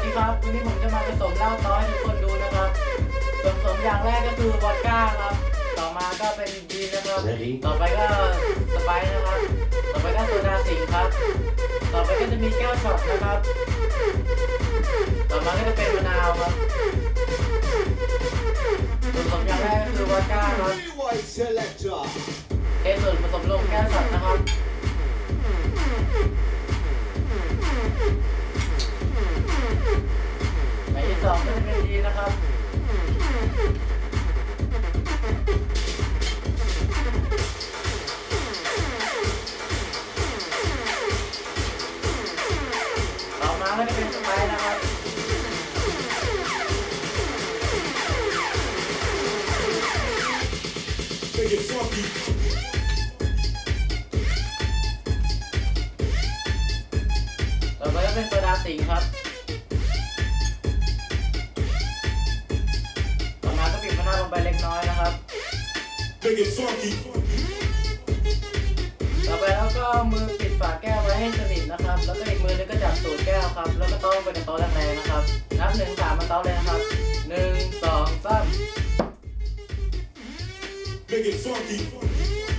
วัสดีครับวันนี้ผมจะมาผสมเหล้าต้อยให้ทุกคนดูนะครับส่วนผสมอย่างแรกก็คือวอดก้าครับ ต่อมาก็เป็นยีนนะครับ ต่อไปก็สไปซ์นะครับ ต่อไปก็โซดาสิงห์ครับ ต่อไปก็จะมีแก้วช็อตนะครับ ต่อมาก็จะเป็นมะนาวครับส่วนผสมอย่างแรกก็คือวอดก้าครับ ต่อมาก็จะเป็นสไปซ์นะครับ Make it funky. ต่อไปก็เป็นโซดาสิงห์ครับ ต่อมาก็บีบมะนาวลงไปเล็กน้อยนะครับ Make it funky. ต่อไปแล้วก็เอามือปิดฝาแก้วไว้ให้สนิทนะครับ แล้วก็ แก้วครับ แล้วก็ต้องไปในโต๊ะแรงๆนะครับ นับหนึ่งสามมาโต๊ะเลยนะครับหนึ่งสองสาม Make it funky.